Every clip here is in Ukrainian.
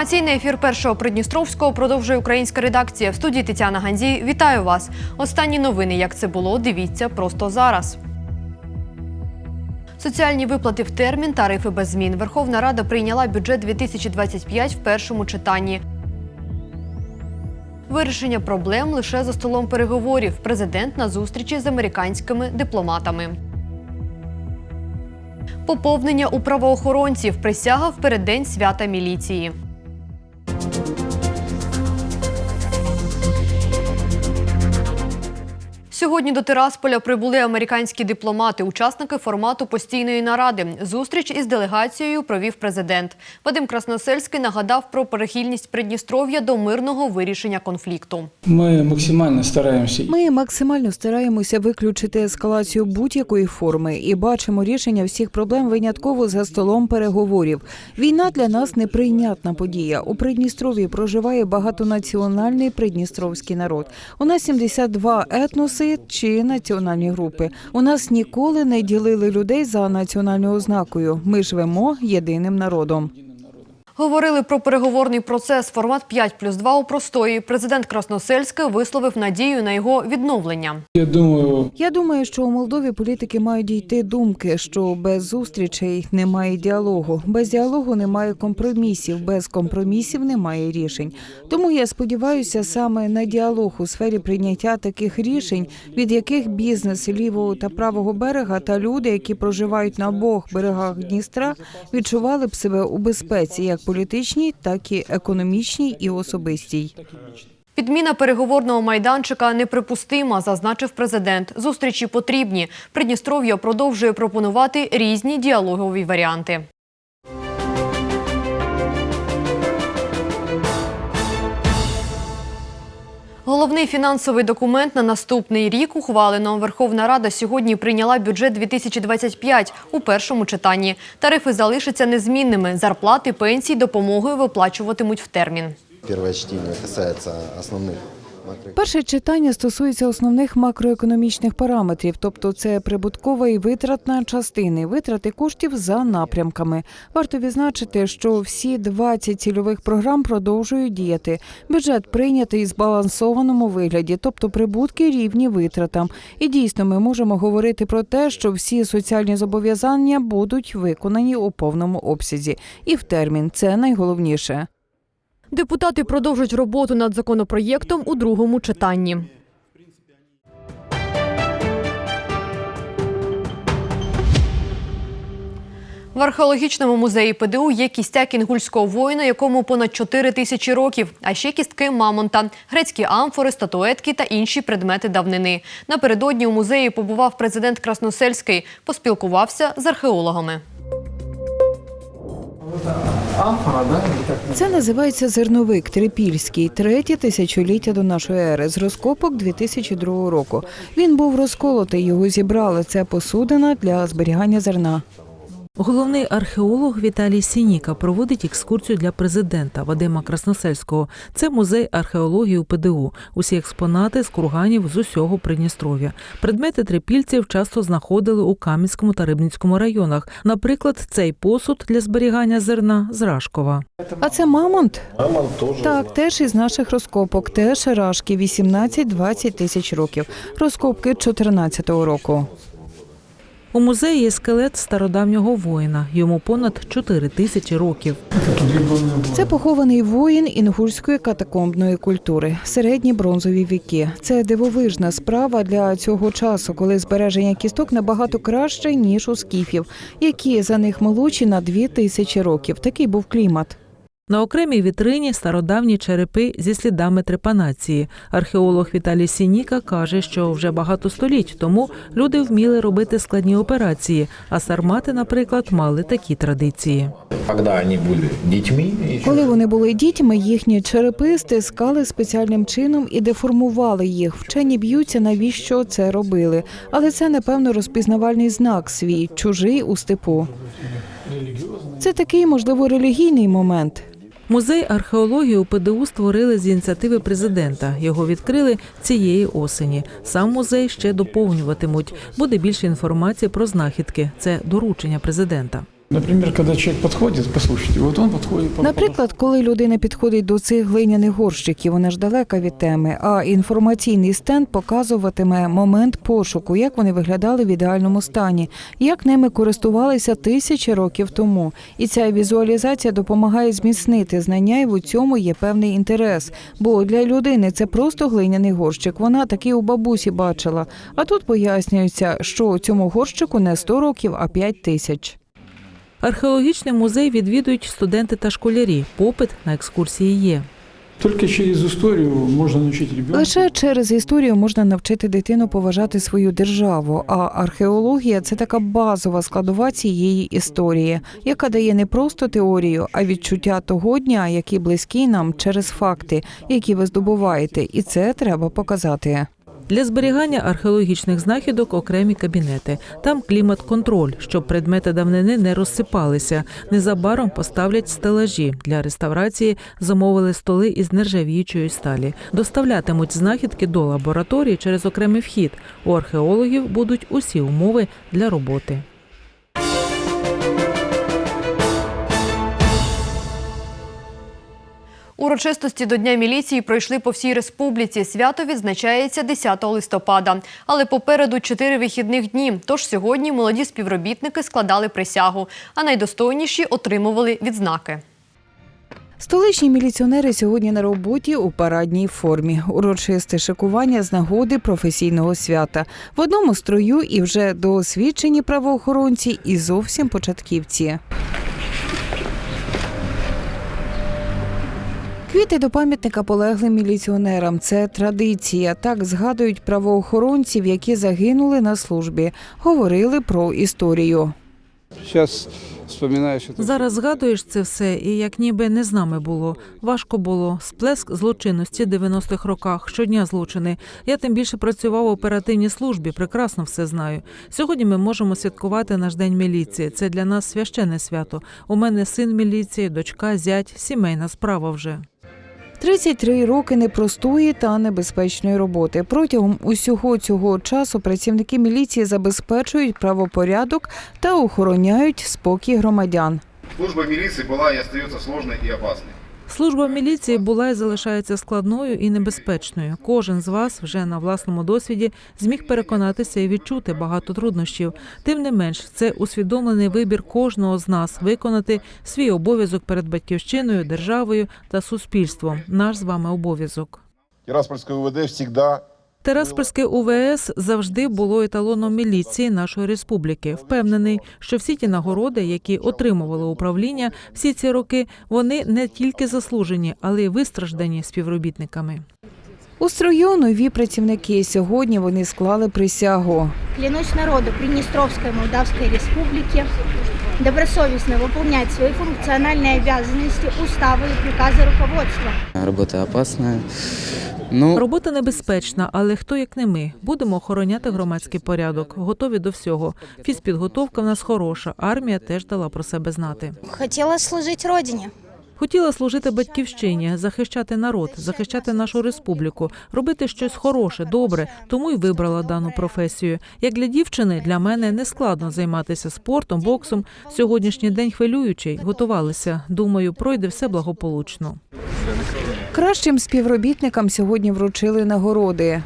Інформаційний ефір першого Придністровського продовжує українська редакція. В студії Тетяна Гандзій. Вітаю вас. Останні новини, як це було, дивіться просто зараз. Соціальні виплати в термін, тарифи без змін. Верховна Рада прийняла бюджет 2025 в першому читанні. Вирішення проблем лише за столом переговорів. Президент на зустрічі з американськими дипломатами. Поповнення у правоохоронців присяга в переддень свята міліції. Сьогодні до Тирасполя прибули американські дипломати, учасники формату постійної наради. Зустріч із делегацією провів президент. Вадим Красносельський нагадав про перехильність Придністров'я до мирного вирішення конфлікту. Ми максимально стараємося Ми максимально стараємося виключити ескалацію будь-якої форми і бачимо рішення всіх проблем винятково за столом переговорів. Війна для нас неприйнятна подія. У Придністров'ї проживає багатонаціональний придністровський народ. У нас 72 етноси чи національні групи. У нас ніколи не ділили людей за національною ознакою. Ми живемо єдиним народом. Говорили про переговорний процес формат 5 плюс 2 у простої. Президент Красносельський висловив надію на його відновлення. Я думаю, Я думаю, що у Молдові політики мають дійти думки, що без зустрічей немає діалогу, без діалогу немає компромісів, без компромісів немає рішень. Тому я сподіваюся саме на діалог у сфері прийняття таких рішень, від яких бізнес лівого та правого берега та люди, які проживають на обох берегах Дністра, відчували б себе у безпеці, як політичній, так і економічній і особистій. Підміна переговорного майданчика неприпустима, зазначив президент. Зустрічі потрібні. Придністров'я продовжує пропонувати різні діалогові варіанти. Головний фінансовий документ на наступний рік ухвалено. Верховна Рада сьогодні прийняла бюджет 2025 у першому читанні. Тарифи залишаться незмінними. Зарплати, пенсії, допомогою виплачуватимуть в термін. Перше чтение касается основных макро... Перше читання стосується основних макроекономічних параметрів, тобто це прибуткова і витратна частини, витрати коштів за напрямками. Варто відзначити, що всі 20 цільових програм продовжують діяти. Бюджет прийнятий в збалансованому вигляді, тобто прибутки рівні витратам. І дійсно ми можемо говорити про те, що всі соціальні зобов'язання будуть виконані у повному обсязі. І в термін це найголовніше. Депутати продовжують роботу над законопроєктом у другому читанні. В археологічному музеї ПДУ є кістяк інгульського воїна, якому понад 4 тисячі років, а ще кістки мамонта, грецькі амфори, статуетки та інші предмети давнини. Напередодні у музеї побував президент Красносельський, поспілкувався з археологами. Це називається зерновик трипільський, третє тисячоліття до нашої ери з розкопок 2002 року. Він був розколотий, його зібрали. Це посудина для зберігання зерна. Головний археолог Віталій Сініка проводить екскурсію для президента Вадима Красносельського. Це музей археології у ПДУ. Усі експонати з курганів з усього Придністров'я. Предмети трипільців часто знаходили у Кам'янському та Рибницькому районах. Наприклад, цей посуд для зберігання зерна з Рашкова. А це мамонт? Так, теж із наших розкопок, теж рашки 18-20 тисяч років. Розкопки 14-го року. У музеї є скелет стародавнього воїна. Йому понад 4 тисячі років. Це похований воїн інгульської катакомбної культури, середні бронзові віки. Це дивовижна справа для цього часу, коли збереження кісток набагато краще ніж у скіфів, які за них молодші на дві тисячі років. Такий був клімат. На окремій вітрині стародавні черепи зі слідами трепанації. Археолог Віталій Сініка каже, що вже багато століть тому люди вміли робити складні операції, а сармати, наприклад, мали такі традиції. Когда они были детьми, еще Коли вони були дітьми, їхні черепи стискали спеціальним чином і деформували їх. Вчені б'ються, навіщо це робили. Але це, напевно, розпізнавальний знак свій, чужий у степу. Це такий, можливо, релігійний момент. Музей археології у ПДУ створили з ініціативи президента. Його відкрили цієї осені. Сам музей ще доповнюватимуть. Буде більше інформації про знахідки. Це доручення президента. Например, когда человек подходит, послушайте, вот он подходит... по- Наприклад, коли людина підходить до цих глиняних горщиків, вона ж далека від теми, а інформаційний стенд показуватиме момент пошуку, як вони виглядали в ідеальному стані, як ними користувалися тисячі років тому. І ця візуалізація допомагає зміцнити знання, і в цьому є певний інтерес. Бо для людини це просто глиняний горщик. Вона такий у бабусі бачила. А тут пояснюється, що цьому горщику не 100 років, а 5 тисяч. Археологічний музей відвідують студенти та школярі. Попит на екскурсії є. Только через историю можно научить ребенка. Лише через історію можна навчити дитину поважати свою державу. А археологія це така базова складова цієї історії, яка дає не просто теорію, а відчуття того дня, який близький нам через факти, які ви здобуваєте, і це треба показати. Для зберігання археологічних знахідок окремі кабінети. Там клімат-контроль, щоб предмети давнини не розсипалися. Незабаром поставлять стелажі. Для реставрації замовили столи із нержавіючої сталі. Доставлятимуть знахідки до лабораторії через окремий вхід. У археологів будуть усі умови для роботи. Урочистості до Дня міліції пройшли по всій республіці. Свято відзначається 10 листопада. Але попереду чотири вихідних дні. Тож сьогодні молоді співробітники складали присягу, а найдостойніші отримували відзнаки. Столичні міліціонери сьогодні на роботі у парадній формі. Урочисте шикування з нагоди професійного свята. В одному строю і вже досвідчені правоохоронці, і зовсім початківці. Квіти до пам'ятника полеглим міліціонерам це традиція. Так згадують правоохоронців, які загинули на службі. Говорили про історію. Вспоминаешь. Зараз згадуєш це все, і як ніби не з нами було. Важко було. Сплеск злочинності 90-х роках, щодня злочини. Я тим більше працював у оперативній службі, прекрасно все знаю. Сьогодні ми можемо святкувати наш день міліції. Це для нас священне свято. У мене син міліції, дочка, зять, сімейна справа вже. 33 роки непростої та небезпечної роботи. Протягом усього цього часу працівники міліції забезпечують правопорядок та охороняють спокій громадян. Служба міліції була і залишається сложной і опасной. Служба міліції була і залишається складною і небезпечною. Кожен з вас вже на власному досвіді зміг переконатися і відчути багато труднощів. Тим не менш, це усвідомлений вибір кожного з нас виконати свій обов'язок перед батьківщиною, державою та суспільством. Наш з вами обов'язок. Тираспольське УВД всегда Тераспольське УВС завжди було еталоном міліції нашої республіки. Впевнений, що всі ті нагороди, які отримували управління всі ці роки, вони не тільки заслужені, але й вистраждані співробітниками. У строю нові працівники. Сьогодні вони склали присягу. Клянусь народу Приднестровской Молдавской Республики добросовестно выполнять свои функциональные обязанности, уставы и приказы руководства. Работа опасная. Ну, Робота небезпечна, але хто як не ми будемо охороняти громадський порядок, готові до всього. Фізпідготовка в нас хороша. Армія теж дала про себе знати. Хотела служить Родине. Хотіла служити батьківщині, захищати народ, захищати нашу республіку, робити щось хороше, добре, тому й вибрала дану професію. Як для дівчини, для мене не складно займатися спортом, боксом. Сьогоднішній день хвилюючий, готувалися. Думаю, пройде все благополучно. Кращим співробітникам сьогодні вручили нагороди.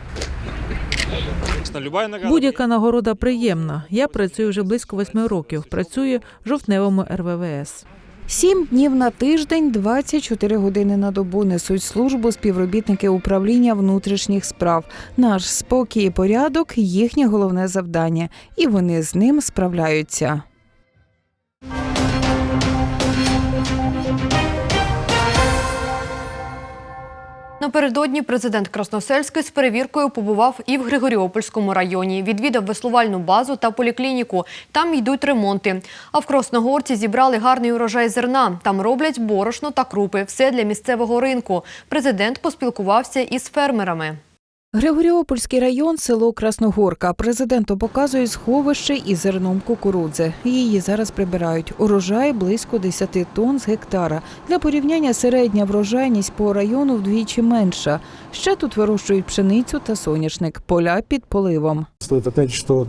Будь-яка нагорода приємна. Я працюю вже близько восьми років. Працюю в жовтневому РВВС. Сім днів на тиждень, 24 години на добу несуть службу співробітники управління внутрішніх справ. Наш спокій і порядок їхнє головне завдання, і вони з ним справляються. Напередодні президент Красносельський з перевіркою побував і в Григоріопольському районі. Відвідав веслувальну базу та поліклініку. Там йдуть ремонти. А в Красногорці зібрали гарний урожай зерна. Там роблять борошно та крупи. Все для місцевого ринку. Президент поспілкувався із фермерами. Григоріопольський район, село Красногорка. Президенту показує сховище із зерном кукурудзи. Її зараз прибирають. Урожай близько 10 тонн з гектара. Для порівняння середня врожайність по району вдвічі менша. Ще тут вирощують пшеницю та соняшник. Поля під поливом. Стоит отметить, что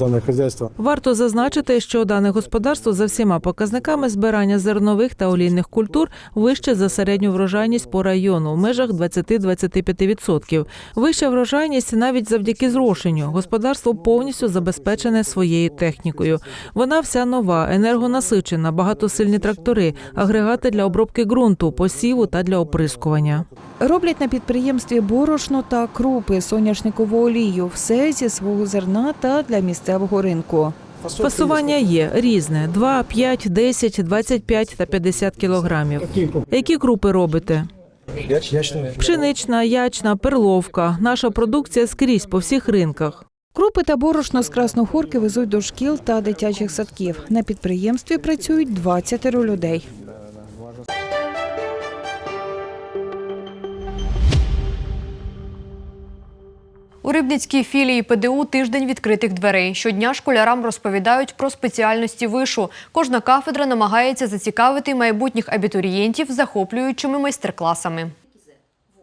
Варто зазначити, що дане господарство за всіма показниками збирання зернових та олійних культур вище за середню врожайність по району в межах 20-25%. Вища врожайність навіть завдяки зрошенню. Господарство повністю забезпечене своєю технікою. Вона вся нова, енергонасичена, багатосильні трактори, агрегати для обробки ґрунту, посіву та для оприскування. Роблять на підприємстві борошно та крупи, соняшникову олію, все зі свого зерна та для місцевого ринку. Фасування є різне: 2, 5, 10, 25 та 50 кілограмів. Які крупи робите? Пшенична, ячна, перловка. Наша продукція скрізь по всіх ринках. Крупи та борошно з Красногорки везуть до шкіл та дитячих садків. На підприємстві працюють 20 людей. У Рибницькій філії ПДУ тиждень відкритих дверей. Щодня школярам розповідають про спеціальності вишу. Кожна кафедра намагається зацікавити майбутніх абітурієнтів захоплюючими майстер-класами.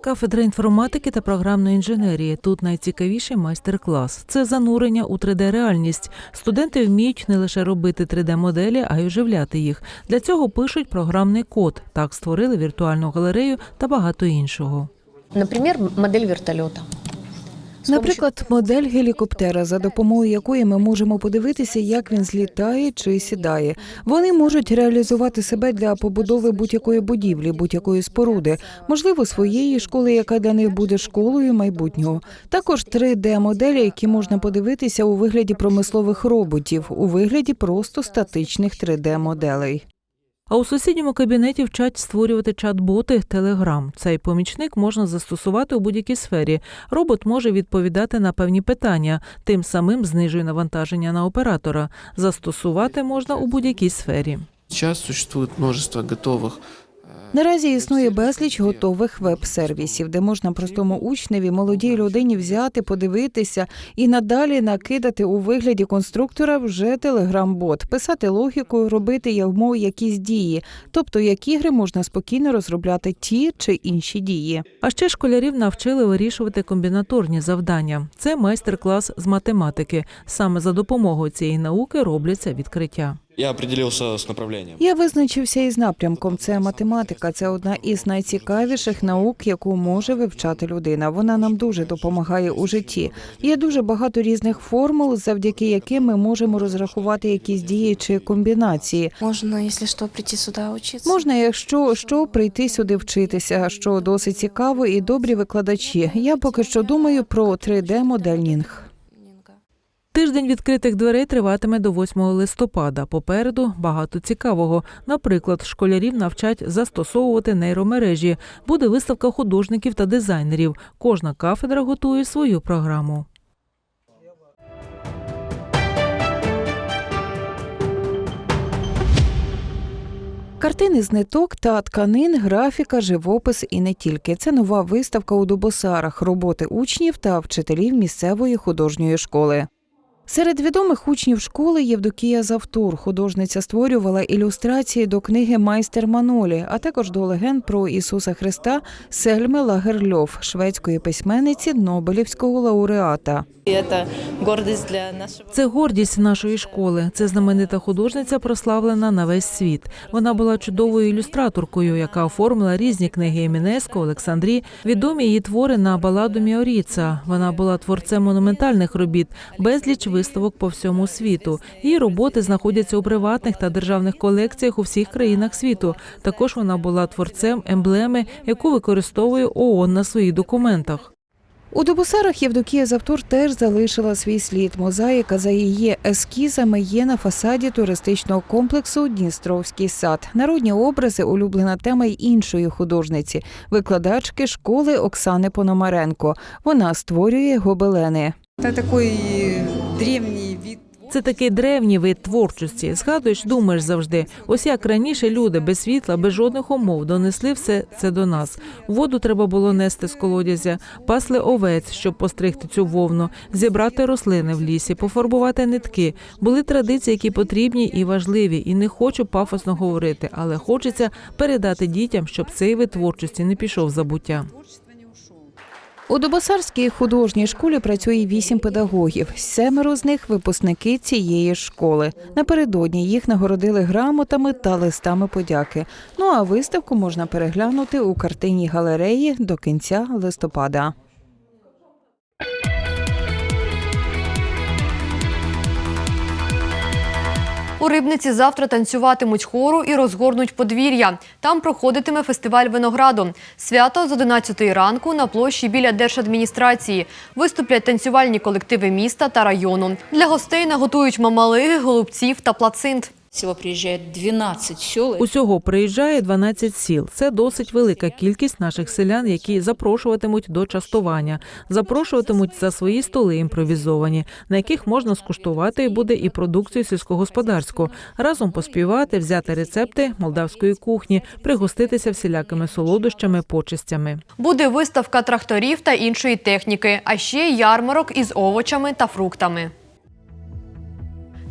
Кафедра інформатики та програмної інженерії. Тут найцікавіший майстер-клас. Це занурення у 3D-реальність. Студенти вміють не лише робити 3D-моделі, а й оживляти їх. Для цього пишуть програмний код. Так створили віртуальну галерею та багато іншого. Например, модель вертолета. Наприклад, модель гелікоптера, за допомогою якої ми можемо подивитися, як він злітає чи сідає. Вони можуть реалізувати себе для побудови будь-якої будівлі, будь-якої споруди, можливо, своєї школи, яка для них буде школою майбутнього. Також 3D-моделі, які можна подивитися у вигляді промислових роботів, у вигляді просто статичних 3D-моделей. А у сусідньому кабінеті вчать створювати чат-боти Telegram. Цей помічник можна застосувати у будь-якій сфері. Робот може відповідати на певні питання, тим самим знижує навантаження на оператора. Застосувати можна у будь-якій сфері. Зараз существует множество готовых Наразі існує безліч готових веб-сервісів, де можна простому учневі, молодій людині взяти, подивитися і надалі накидати у вигляді конструктора вже телеграм-бот, писати логіку, робити йому якісь дії, тобто як ігри можна спокійно розробляти ті чи інші дії. А ще школярів навчили вирішувати комбінаторні завдання. Це майстер-клас з математики. Саме за допомогою цієї науки робляться відкриття. Я определился с направлением. Я визначився із напрямком. Це математика. Це одна із найцікавіших наук, яку може вивчати людина. Вона нам дуже допомагає у житті. Є дуже багато різних формул, завдяки яким ми можемо розрахувати якісь дії чи комбінації. Можно, если что, прийти сюда учиться. Можна, якщо що, прийти сюди вчитися, що досить цікаво і добрі викладачі. Я поки що думаю про 3D-модельнінг. Тиждень відкритих дверей триватиме до 8 листопада. Попереду багато цікавого. Наприклад, школярів навчать застосовувати нейромережі. Буде виставка художників та дизайнерів. Кожна кафедра готує свою програму. Картини з ниток та тканин, графіка, живопис і не тільки. Це нова виставка у Дубосарах, роботи учнів та вчителів місцевої художньої школи. Серед відомих учнів школи Євдокія Завтур. Художниця створювала ілюстрації до книги Майстер Манолі, а також до легенд про Ісуса Христа Сельми Лагерльов, шведської письменниці Нобелівського лауреата. Це гордість нашої школи. Це знаменита художниця, прославлена на весь світ. Вона була чудовою ілюстраторкою, яка оформила різні книги Емінеско, Олександрі. Відомі її твори на баладу Міоріца. Вона була творцем монументальних робіт, безліч виставок по всьому світу. Її роботи знаходяться у приватних та державних колекціях у всіх країнах світу. Також вона була творцем емблеми, яку використовує ООН на своїх документах. У Дубосарах Євдокія Завтур теж залишила свій слід. Мозаїка за її ескізами є на фасаді туристичного комплексу Дністровський сад. Народні образи улюблена тема й іншої художниці, викладачки школи Оксани Пономаренко. Вона створює гобелени. Це такий древній від. Це такий древній вид творчості. Згадуєш, думаєш завжди. Ось як раніше люди без світла, без жодних умов донесли все це до нас. Воду треба було нести з колодязя, пасли овець, щоб постригти цю вовну, зібрати рослини в лісі, пофарбувати нитки. Були традиції, які потрібні і важливі. І не хочу пафосно говорити, але хочеться передати дітям, щоб цей вид творчості не пішов забуття. У Добосарській художній школі працює вісім педагогів. Семеро з них випускники цієї школи. Напередодні їх нагородили грамотами та листами подяки. Ну а виставку можна переглянути у картинній галереї до кінця листопада. У Рибниці завтра танцюватимуть хору і розгорнуть подвір'я. Там проходитиме фестиваль винограду. Свято з 11 ранку на площі біля держадміністрації. Виступлять танцювальні колективи міста та району. Для гостей наготують мамалиги, голубців та плацинт. Всего приезжает 12 сел. Усього приїжджає 12 сіл. Це досить велика кількість наших селян, які запрошуватимуть до частування, запрошуватимуть за свої столи імпровізовані, на яких можна скуштувати буде і продукцію сільськогосподарську, разом поспівати, взяти рецепти молдавської кухні, пригоститися всілякими солодощами, почестями. Буде виставка тракторів та іншої техніки, а ще ярмарок із овочами та фруктами.